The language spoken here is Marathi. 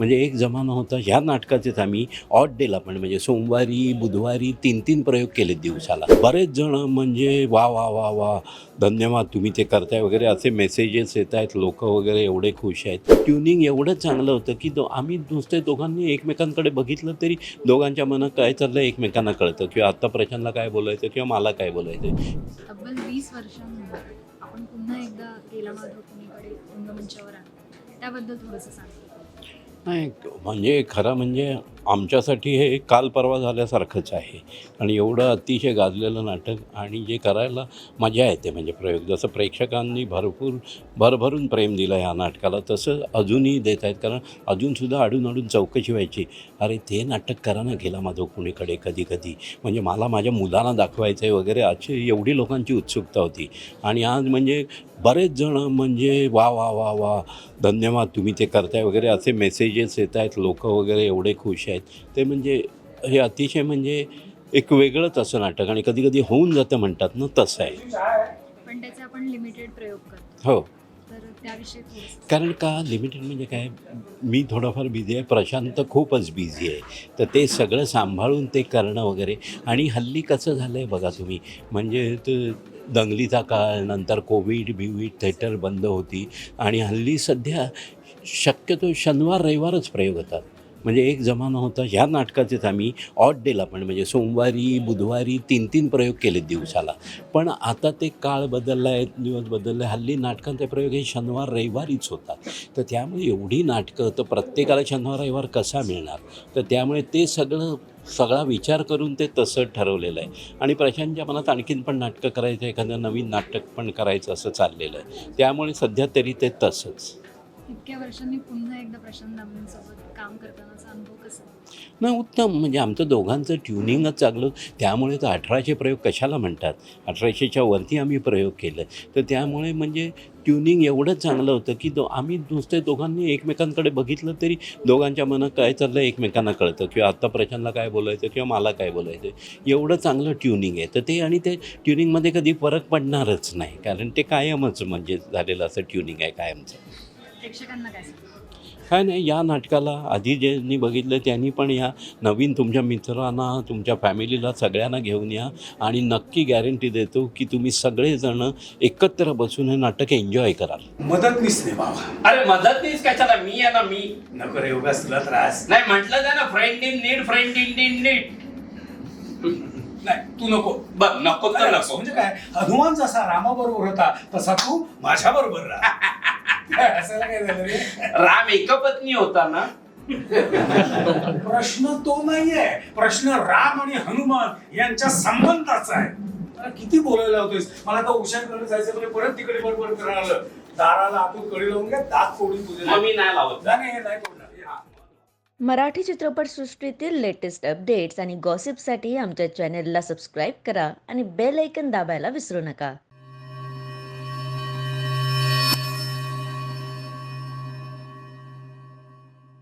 म्हणजे एक जमाना होता ह्या नाटकाचेच आम्ही ऑड डेला पण म्हणजे सोमवारी बुधवारी तीन तीन प्रयोग केले दिवसाला. बरेच जण म्हणजे वा वा वा वा धन्यवाद तुम्ही ते करताय वगैरे असे मेसेजेस येत आहेत लोक वगैरे एवढे खुश आहेत. ट्युनिंग एवढं चांगलं होतं की दो आम्ही नुसते दोघांनी एकमेकांकडे बघितलं तरी दोघांच्या मनात काय चाललं एकमेकांना कळतं किंवा आत्ता प्रशांतला काय बोलायचं किंवा मला काय बोलायचं तब्बल वीस वर्षांनंतर आपण पुन्हा एकदा गेला माधव पुणेकडे रंगमंचावर आलो. त्याबद्दल थोडंसं सांगा. नाही म्हणजे खरं म्हणजे आमच्यासाठी हे काल परवा झाल्यासारखंच आहे. आणि एवढं अतिशय गाजलेलं नाटक आणि जे करायला मजा येते म्हणजे प्रयोग. जसं प्रेक्षकांनी भरपूर भरभरून प्रेम दिलं ह्या नाटकाला तसं अजूनही देत आहेत. कारण अजूनसुद्धा अडून अडून चौकशी व्हायची. अरे ते नाटक करा ना गेला माधव कुणीकडे कधी कधी म्हणजे मला माझ्या मुलांना दाखवायचं आहे वगैरे अशी एवढी लोकांची उत्सुकता होती. आणि आज म्हणजे बरेच जण म्हणजे वा वा वा वा धन्यवाद तुम्ही ते करताय वगैरे असे मेसेजेस येत आहेत. लोक वगैरे एवढे खुश आहेत. ते म्हणजे हे अतिशय म्हणजे एक वेगळंच असं नाटक आणि कधी कधी होऊन जातं म्हणतात ना तसं आहे. पण त्याचे आपण लिमिटेड प्रयोग करतो. हो. कारण का लिमिटेड म्हणजे काय मी थोडाफार बिझी आहे प्रशांत खूपच बिझी आहे. तर ते सगळं सांभाळून ते करणं वगैरे आणि हल्ली कसं झालं आहे बघा तुम्ही म्हणजे ते दंगलीचा काळ नंतर कोविड बिविड थिएटर बंद होती आणि हल्ली सध्या शक्यतो शनिवार रविवारच प्रयोग होतात. म्हणजे एक जमाना होता ह्या नाटकाचेच आम्ही ऑट डेला पण म्हणजे सोमवारी बुधवारी तीन तीन प्रयोग केले दिवसाला. पण आता ते काळ बदलला आहे दिवस बदलले हल्ली नाटकांचे प्रयोग हे शनिवार रविवारीच होतात. तर त्यामुळे एवढी नाटकं तर प्रत्येकाला शनिवार रविवार कसा मिळणार? तर त्यामुळे ते सगळं सगळा विचार करून ते तसं ठरवलेलं आहे. आणि प्रशांतच्या मनात आणखीन पण नाटकं करायचं एखादं नवीन नाटक पण करायचं असं चाललेलं आहे. त्यामुळे सध्या तरी ते तसंच. इतक्या वर्षांनी पुन्हा एकदा प्रशांत दामलेंसोबत काम करतानाचा अनुभव कसा? नाही उत्तम. म्हणजे आमचं दोघांचं ट्युनिंगच चांगलं. त्यामुळे तर अठराशे प्रयोग कशाला म्हणतात? अठराशेच्या वरती आम्ही प्रयोग केलं. तर त्यामुळे म्हणजे ट्युनिंग एवढं चांगलं होतं की दो आम्ही नुसते दोघांनी एकमेकांकडे बघितलं तरी दोघांच्या मनात काय चाललं एकमेकांना कळतं. किंवा आत्ता प्रशांतला काय बोलायचं किंवा मला काय बोलायचं. एवढं चांगलं ट्युनिंग आहे. तर ते आणि ते ट्युनिंगमध्ये कधी फरक पडणारच नाही. कारण ते कायमच म्हणजे झालेलं असं ट्युनिंग आहे कायमचं. प्रेक्षकांना काय नाही या नाटकाला आधी ज्यांनी बघितलं त्यांनी पण या नवीन तुमच्या मित्रांना तुमच्या फॅमिलीला सगळ्यांना घेऊन या आणि नक्की गॅरंटी देतो की तुम्ही सगळेजण एकत्र बसून हे नाटक एन्जॉय कराल. मदतनीस रे बाबा. अरे मदतनीस कशाला? मी आहे ना मी. नको रे उगाच तुला त्रास. नाही म्हटलं जा ना friend in need friend in need need नाही तू नको. बर नको तर नको. म्हणजे काय? हनुमान जसा रामाबरोबर होता तसा तू माझ्या बरोबर राहा. असायला काय झालं रे राम एकपत्नी होता ना प्रश्न तो नाहीये. प्रश्न राम आणि हनुमान यांच्या संबंधाचा आहे. मला किती बोलायला होतोयस मला आता उशाकडे जायचं म्हणजे परत तिकडे बरोबर करायला दाराला आतून कडी लावून घ्या दात फोडून तुझे मग मी नाही लावत. नाही नाही तोडणार. हा. मराठी चित्रपटसृष्टीतील लेटेस्ट अपडेट्स आणि गॉसिपसाठी आमच्या चॅनेलला सबस्क्राईब करा आणि बेल ऐकन दाबायला विसरू नका.